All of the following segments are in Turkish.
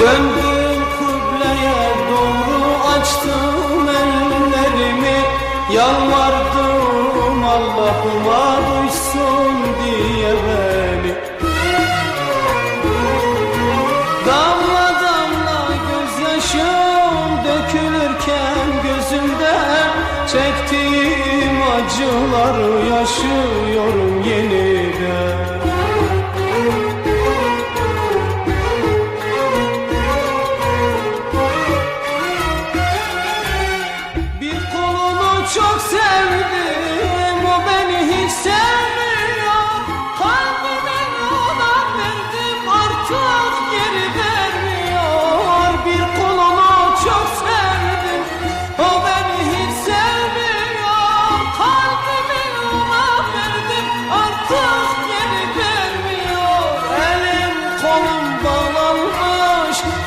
Döndüm kıbleye doğru açtım ellerimi. Yalvardım Allah'ıma duysun diye beni. Damla damla gözyaşım dökülürken gözümden Çektiğim acıları yaşıyorum yeniden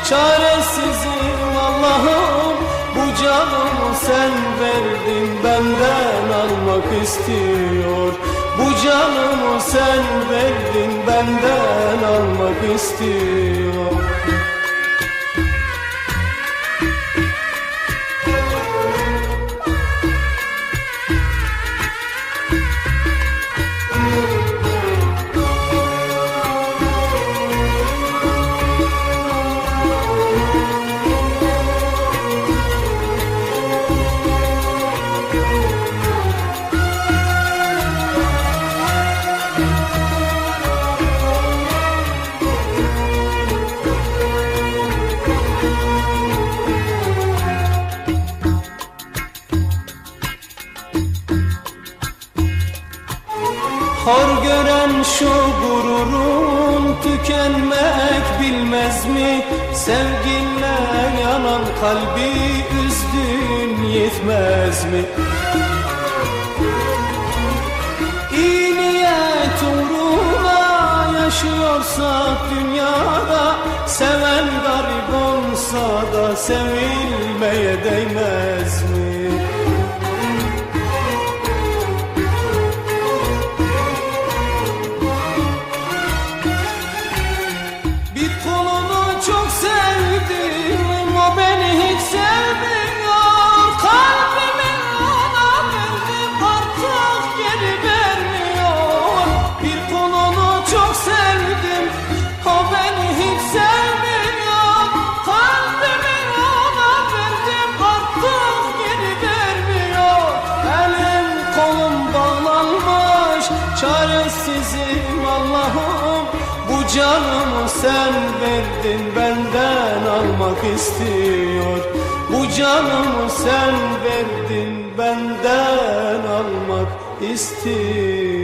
Çaresizim Allah'ım bu canımı sen verdin benden almak istiyor. Bu canımı sen verdin benden almak istiyor Hor gören şu gururun tükenmek bilmez mi? Sevginle yanan kalbi üzdün yetmez mi? İyi niyet uğruna yaşıyorsak dünyada Seven garip olsa da sevilmeye değmez Çaresizim Allah'ım. Bu canımı sen verdin benden almak istiyor. Bu canımı sen verdin benden almak istiyor